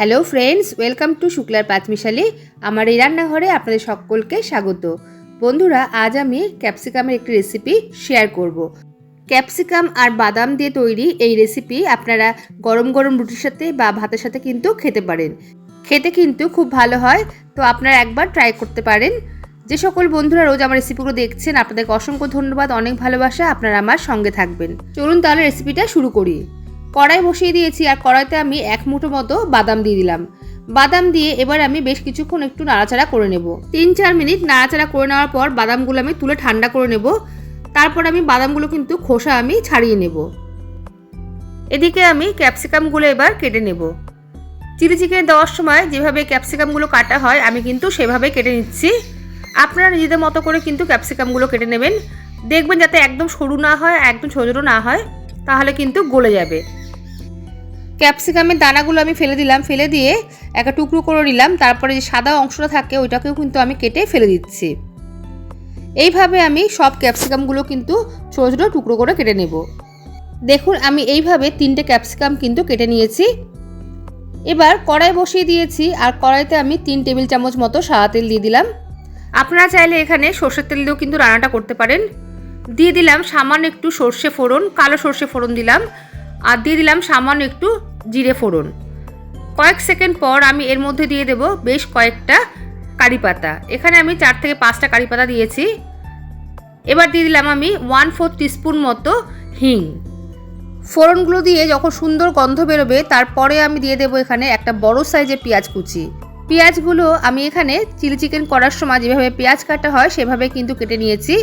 Hello friends welcome to শুক্লার পাঁচমিশালি আমার এই রান্নাঘরে আপনাদের সকলকে স্বাগত। বন্ধুরা, আজ আমি ক্যাপসিকামের একটি রেসিপি শেয়ার করব। ক্যাপসিকাম আর বাদাম দিয়ে তৈরি এই রেসিপি আপনারা গরম গরম রুটির সাথে বা ভাতের সাথে কিন্তু খেতে পারেন। খেতে কিন্তু খুব ভালো হয়। তো আপনারা একবার ট্রাই করতে পারেন। যে সকল বন্ধুরা রোজ আমার রেসিপিগুলো দেখছেন, আপনাদেরকে অসংখ্য ধন্যবাদ, অনেক ভালোবাসা। আপনারা আমার সঙ্গে থাকবেন। চলুন তাহলে রেসিপিটা শুরু করি। কড়াই বসিয়ে দিয়েছি আর কড়াইতে আমি এক মুঠো মতো বাদাম দিয়ে দিলাম। বাদাম দিয়ে এবার আমি বেশ কিছুক্ষণ একটু নাড়াচাড়া করে নেব। তিন চার মিনিট নাড়াচাড়া করে নেওয়ার পর বাদামগুলো আমি তুলে ঠান্ডা করে নেব। তারপর আমি বাদামগুলো কিন্তু খোসা আমি ছাড়িয়ে নেব। এদিকে আমি ক্যাপসিকামগুলো এবার কেটে নেব। চিলি চিকেন দেওয়ার সময় যেভাবে ক্যাপসিকামগুলো কাটা হয়, আমি কিন্তু সেভাবে কেটে নিচ্ছি। আপনারা নিজেদের মতো করে কিন্তু ক্যাপসিকামগুলো কেটে নেবেন। দেখবেন যাতে একদম সরু না হয়, একদম ছোটো না হয়, তাহলে কিন্তু গলে যাবে। ক্যাপসিকামের দানাগুলো আমি ফেলে দিলাম, ফেলে দিয়ে একটা টুকরো করে নিলাম, তারপরে যে সাদা অংশটা থাকে ওইটাকেও কিন্তু আমি কেটে ফেলে দিচ্ছি। এইভাবে আমি সব ক্যাপসিকামগুলো কিন্তু ছোটো ছোটো টুকরো করে কেটে নেব। দেখুন, আমি এইভাবে তিনটে ক্যাপসিকাম কিন্তু কেটে নিয়েছি। এবার কড়াই বসিয়ে দিয়েছি, আর কড়াইতে আমি তিন টেবিল চামচ মতো সাদা তেল দিয়ে দিলাম। আপনারা চাইলে এখানে সর্ষের তেল দিয়েও কিন্তু রান্নাটা করতে পারেন। দিয়ে দিলাম সামান্য একটু সর্ষে ফোড়ন, কালো সর্ষে ফোড়ন দিলাম। আর দিয়ে দিলাম সামান্য একটু জিরে ফোড়ন। কয়েক সেকেন্ড পর আমি এর মধ্যে দিয়ে দেব বেশ কয়েকটা কারি পাতা। এখানে আমি চার থেকে পাঁচটা কারি পাতা দিয়েছি। এবার দিয়ে দিলাম আমি ওয়ান ফোর টিস্পুন মতো হিং। ফোড়নগুলো দিয়ে যখন সুন্দর গন্ধ বেরোবে, তারপরে আমি দিয়ে দেবো এখানে একটা বড় সাইজের পেঁয়াজ কুচি। পেঁয়াজগুলো আমি এখানে চিলি চিকেন করার সময় যেভাবে পেঁয়াজ কাটা হয়, সেভাবে কিন্তু কেটে নিয়েছি।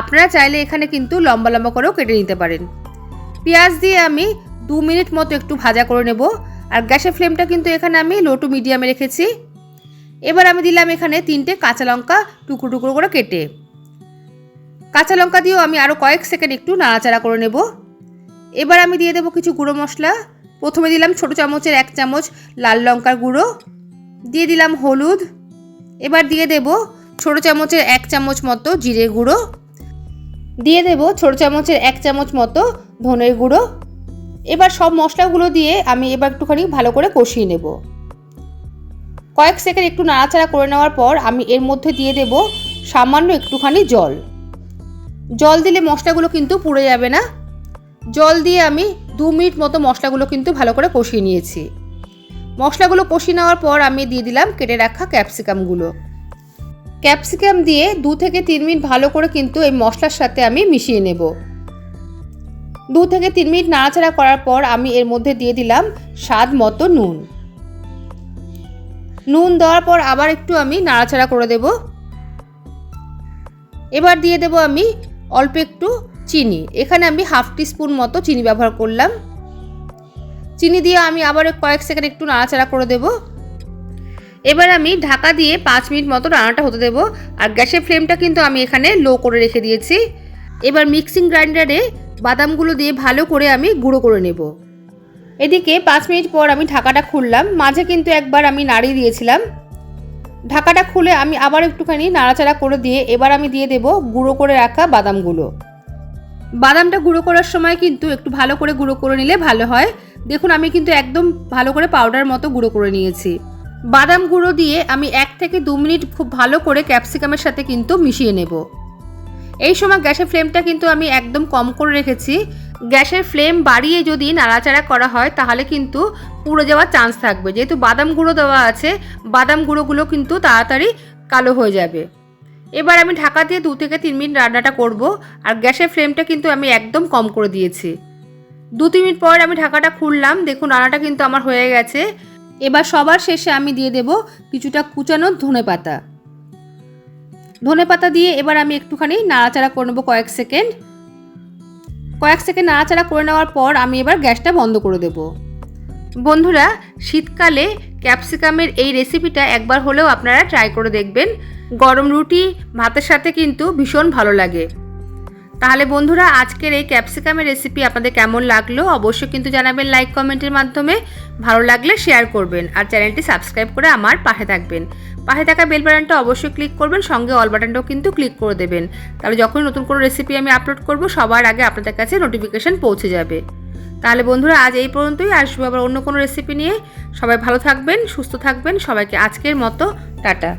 আপনারা চাইলে এখানে কিন্তু লম্বা লম্বা করেও কেটে নিতে পারেন। পেঁয়াজ দিয়ে আমি দু মিনিট মতো একটু ভাজা করে নেব। আর গ্যাসের ফ্লেমটা কিন্তু এখানে আমি লো টু মিডিয়ামে রেখেছি। এবার আমি দিলাম এখানে তিনটে কাঁচা লঙ্কা টুকরো টুকরো করে কেটে। কাঁচা লঙ্কা দিয়েও আমি আরও কয়েক সেকেন্ড একটু নাড়াচাড়া করে নেব। এবার আমি দিয়ে দেবো কিছু গুঁড়ো মশলা। প্রথমে দিলাম ছোটো চামচের এক চামচ লাল লঙ্কার গুঁড়ো। দিয়ে দিলাম হলুদ। এবার দিয়ে দেব ছোটো চামচের এক চামচ মতো জিরে গুঁড়ো। দিয়ে দেব ছোটো চামচের এক চামচ মতো ধনের গুঁড়ো। এবার সব মশলাগুলো দিয়ে আমি এবার একটুখানি ভালো করে কষিয়ে নেব। কয়েক সেকেন্ড একটু নাড়াচাড়া করে নেওয়ার পর আমি এর মধ্যে দিয়ে দেব সামান্য একটুখানি জল। জল দিলে মশলাগুলো কিন্তু পুড়ে যাবে না। জল দিয়ে আমি দু মিনিট মতো মশলাগুলো কিন্তু ভালো করে কষিয়ে নিয়েছি। মশলাগুলো কষিয়ে নেওয়ার পর আমি দিয়ে দিলাম কেটে রাখা ক্যাপসিকামগুলো। ক্যাপসিকাম দিয়ে দু থেকে তিন মিনিট ভালো করে কিন্তু এই মশলার সাথে আমি মিশিয়ে নেব। দু থেকে তিন মিনিট নাড়াচাড়া করার পর আমি এর মধ্যে দিয়ে দিলাম স্বাদ মতো নুন। নুন দেওয়ার পর আবার একটু আমি নাড়াচাড়া করে দেব। এবার দিয়ে দেব আমি অল্প একটু চিনি। এখানে আমি হাফ টিস্পুন মতো চিনি ব্যবহার করলাম। চিনি দিয়ে আমি আবার কয়েক সেকেন্ড একটু নাড়াচাড়া করে দেব। এবার আমি ঢাকা দিয়ে পাঁচ মিনিট মতো রান্নাটা হতে দেব। আর গ্যাসের ফ্লেমটা কিন্তু আমি এখানে লো করে রেখে দিয়েছি। এবার মিক্সিং গ্রাইন্ডারে বাদামগুলো দিয়ে ভালো করে আমি গুঁড়ো করে নেব। এদিকে পাঁচ মিনিট পর আমি ঢাকাটা খুললাম। মাঝে কিন্তু একবার আমি নাড়িয়ে দিয়েছিলাম। ঢাকাটা খুলে আমি আবার একটুখানি নাড়াচাড়া করে দিয়ে এবার আমি দিয়ে দেব গুঁড়ো করে রাখা বাদামগুলো। বাদামটা গুঁড়ো করার সময় কিন্তু একটু ভালো করে গুঁড়ো করে নিলে ভালো হয়। দেখুন আমি কিন্তু একদম ভালো করে পাউডার মতো গুঁড়ো করে নিয়েছি। বাদাম গুঁড়ো দিয়ে আমি এক থেকে দু মিনিট খুব ভালো করে ক্যাপসিকামের সাথে কিন্তু মিশিয়ে নেব। এই সময় গ্যাসের ফ্লেমটা কিন্তু আমি একদম কম করে রেখেছি। গ্যাসের ফ্লেম বাড়িয়ে যদি নাড়াচাড়া করা হয়, তাহলে কিন্তু পুড়ে যাওয়ার চান্স থাকবে। যেহেতু বাদাম গুঁড়ো দেওয়া আছে, বাদাম গুঁড়োগুলো কিন্তু তাড়াতাড়ি কালো হয়ে যাবে। এবার আমি ঢাকা দিয়ে দু থেকে তিন মিনিট রান্নাটা করব, আর গ্যাসের ফ্লেমটা কিন্তু আমি একদম কম করে দিয়েছি। দু তিন মিনিট পর আমি ঢাকাটা খুললাম। দেখুন, রান্নাটা কিন্তু আমার হয়ে গেছে। এবার সবার শেষে আমি দিয়ে দেব কিছুটা কুচানো ধনে পাতা। ধনে পাতা দিয়ে এবার আমি একটুখানি নাড়াচাড়া করে নেব কয়েক সেকেন্ড। কয়েক সেকেন্ড নাড়াচাড়া করে নেওয়ার পর আমি এবার গ্যাসটা বন্ধ করে দেব। বন্ধুরা, শীতকালে ক্যাপসিকামের এই রেসিপিটা একবার হলেও আপনারা ট্রাই করে দেখবেন। গরম রুটি, ভাতের সাথে কিন্তু ভীষণ ভালো লাগে। তাহলে বন্ধুরা, আজকের এই ক্যাপসিকামের রেসিপি আপনাদের কেমন লাগল? অবশ্যই কিন্তু জানাবেন লাইক কমেন্টের মাধ্যমে। ভালো লাগলে শেয়ার করবেন আর চ্যানেলটি সাবস্ক্রাইব করে আমার পাশে থাকবেন। পাশে থাকা বেল বাটনটা অবশ্যই ক্লিক করবেন, সঙ্গে অল বাটনটাও কিন্তু ক্লিক করে দেবেন। তাহলে যখনই নতুন কোনো রেসিপি আমি আপলোড করব, সবার আগে আপনাদের কাছে নোটিফিকেশান পৌঁছে যাবে। তাহলে বন্ধুরা, আজ এই পর্যন্তই, আসব আবার অন্য কোনো রেসিপি নিয়ে। সবাই ভালো থাকবেন, সুস্থ থাকবেন, সবাইকে আজকের মতো, টাটা।